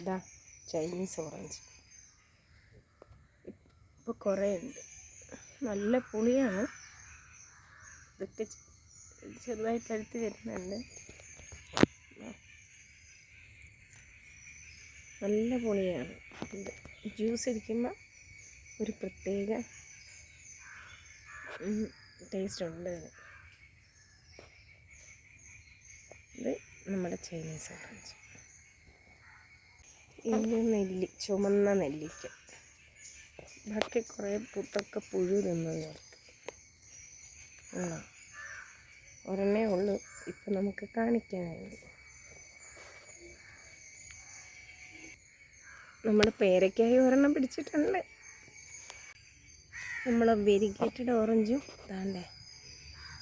ഇതാ Chinese orange ഇപ്പോൾ കുറേ ഉണ്ട്. നല്ല പുളിയാണ്. ഇതൊക്കെ ചെറുതായിട്ട് എടുത്ത് വരുന്നുണ്ട്. നല്ല പുളിയാണ്. ജ്യൂസ് അടിക്കുമ്പോൾ ഒരു പ്രത്യേക ടേസ്റ്റ് ഉണ്ട്. ഇത് നമ്മുടെ ചൈനീസ് ഓറഞ്ച് ഇത് നെല്ലി ചുമന്ന നെല്ലിക്ക. ബാക്കി കുറേ പുത്തൊക്കെ പുഴു തിന്നത് ആ ഒരെണ്ണേ ഉള്ളൂ ഇപ്പം നമുക്ക് കാണിക്കാനായി നമ്മൾ പേരയ്ക്കായി ഒരെണ്ണം പിടിച്ചിട്ടുണ്ട്. നമ്മൾ വെരിഗേറ്റഡ് ഓറഞ്ചും താണ്ടേ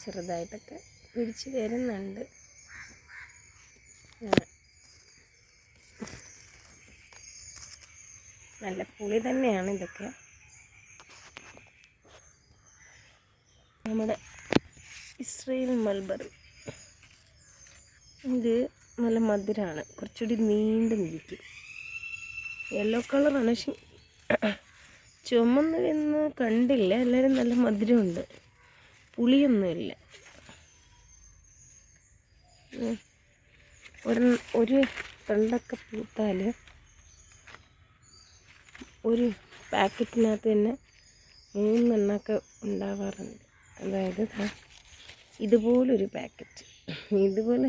ചെറുതായിട്ടൊക്കെ പിടിച്ച് വരുന്നുണ്ട്. അങ്ങനെ. നല്ല പുളി തന്നെയാണ് ഇതൊക്കെ. നമ്മുടെ ഇസ്രയേൽ മൽബറി ഇത് നല്ല മധുരമാണ് കുറച്ചുകൂടി നീണ്ട് നിൽക്കും. യെല്ലോ കളറാണ് പക്ഷെ ചുമന്നതെന്ന് കണ്ടില്ല. എല്ലാവരും നല്ല മധുരമുണ്ട്. പുളിയൊന്നുമില്ല. ഒരു ഒരു തണ്ടൊക്കെ പൂത്താൽ ഒരു പാക്കറ്റിനകത്ത് തന്നെ മൂന്നെണ്ണമൊക്കെ ഉണ്ടാവാറുണ്ട്. അതായത് ഇതുപോലൊരു പാക്കറ്റ്. ഇതുപോലെ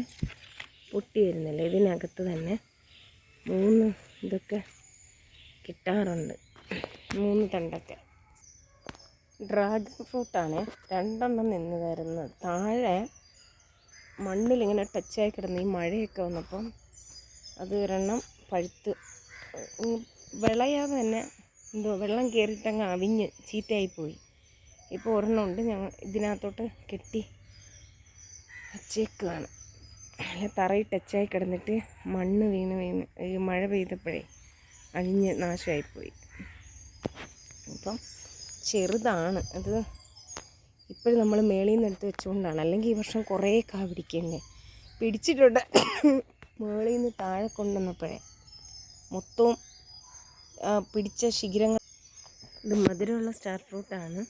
പൊട്ടി വരുന്നില്ല. ഇതിനകത്ത് തന്നെ മൂന്ന് ഇതൊക്കെ കിട്ടാറുണ്ട്. മൂന്ന് തണ്ടൊക്കെ. ഡ്രാഗൺ ഫ്രൂട്ടാണ് രണ്ടെണ്ണം നിന്ന് തരുന്നത് താഴെ മണ്ണിലിങ്ങനെ ടച്ചായി കിടന്ന് ഈ മഴയൊക്കെ വന്നപ്പം അത് ഒരെണ്ണം പഴുത്ത് വിളയാതെ തന്നെ എന്തോ വെള്ളം കയറിയിട്ടങ്ങ് അവിഞ്ഞ് ചീത്തയായിപ്പോയി. ഇപ്പോൾ ഒരെണ്ണം ഉണ്ട്. ഞങ്ങൾ ഇതിനകത്തോട്ട് കെട്ടി വച്ചേക്കുകയാണ് അല്ല തറയിൽ ടച്ചായി കിടന്നിട്ട് മണ്ണ് വീണ് വീണ് ഈ മഴ പെയ്തപ്പോഴേ അഴിഞ്ഞ് നാശമായിപ്പോയി. അപ്പം ചെറുതാണ്. അത് ഇപ്പോഴും നമ്മൾ മേളിൽ നിന്ന് എടുത്ത് വെച്ചുകൊണ്ടാണ്. അല്ലെങ്കിൽ ഈ വർഷം കുറേ കാ പിടിച്ചിട്ടുണ്ട്. മേളിൽ നിന്ന് താഴെ കൊണ്ടുവന്നപ്പോഴേ മൊത്തവും പിടിച്ച ശിഖിരങ്ങൾ. ഇത് മധുരമുള്ള സ്റ്റാർ ഫ്രൂട്ടാണ്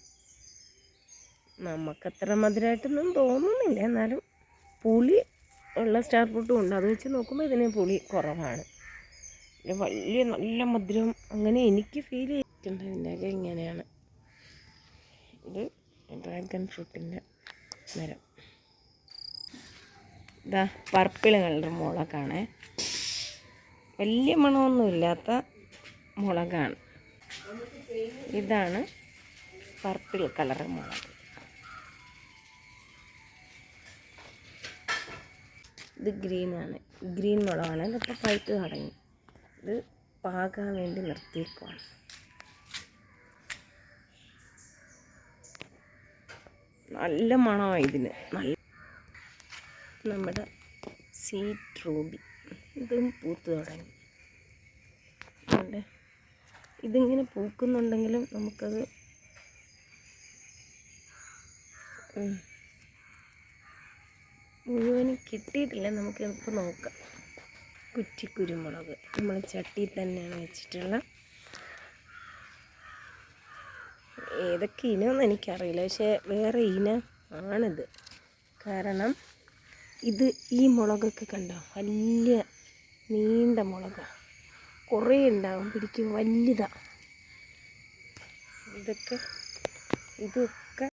നമുക്കത്ര മധുരമായിട്ടൊന്നും തോന്നുന്നില്ല. എന്നാലും പുളി ഉള്ള സ്റ്റാർ ഫ്രൂട്ടും ഉണ്ട്. അത് വെച്ച് നോക്കുമ്പോൾ ഇതിന് പുളി കുറവാണ്. വലിയ നല്ല മധുരം അങ്ങനെ എനിക്ക് ഫീൽ ചെയ്തിട്ടുണ്ട്. ഇതിന്റെയൊക്കെ ഇങ്ങനെയാണ്. ഇത് ഡ്രാഗൺ ഫ്രൂട്ടിന്റെ മരം. ഇതാ പർപ്പിൾ കളർ ആണേ വലിയ മണമൊന്നുമില്ലാത്ത മുളകാണ്. ഇതാണ് പർപ്പിൾ കളർ മുളക്. ഇത് ഗ്രീനാണ് ഗ്രീൻ മുളകാണ്. ഇതിപ്പോൾ പഴുത്ത് തുടങ്ങി. ഇത് പാകാൻ വേണ്ടി നിർത്തിയേക്കുവാണ്. നല്ല മണമാണ് ഇതിന്. നല്ല നമ്മുടെ സീറ്റ് റൂബി ഇതും പൂത്ത് തുടങ്ങി. ഇതിങ്ങനെ പൂക്കുന്നുണ്ടെങ്കിലും നമുക്കത് മുഴുവനും കിട്ടിയിട്ടില്ല നമുക്ക് ഇപ്പോൾ നോക്കാം. കുറ്റി കുരുമുളക് നമ്മൾ ചട്ടിയിൽ തന്നെയാണ് വെച്ചിട്ടുള്ള ഏതൊക്കെ ഇനമെന്ന് എനിക്കറിയില്ല. പക്ഷേ വേറെ ഇനം ആണിത്. കാരണം ഇത് ഈ മുളകൊക്കെ കണ്ടോ? വലിയ നീണ്ട മുളകാണ് കുറേ ഉണ്ടാകും പിടിക്കും. വലുതാണ് ഇതൊക്കെ ഇതൊക്കെ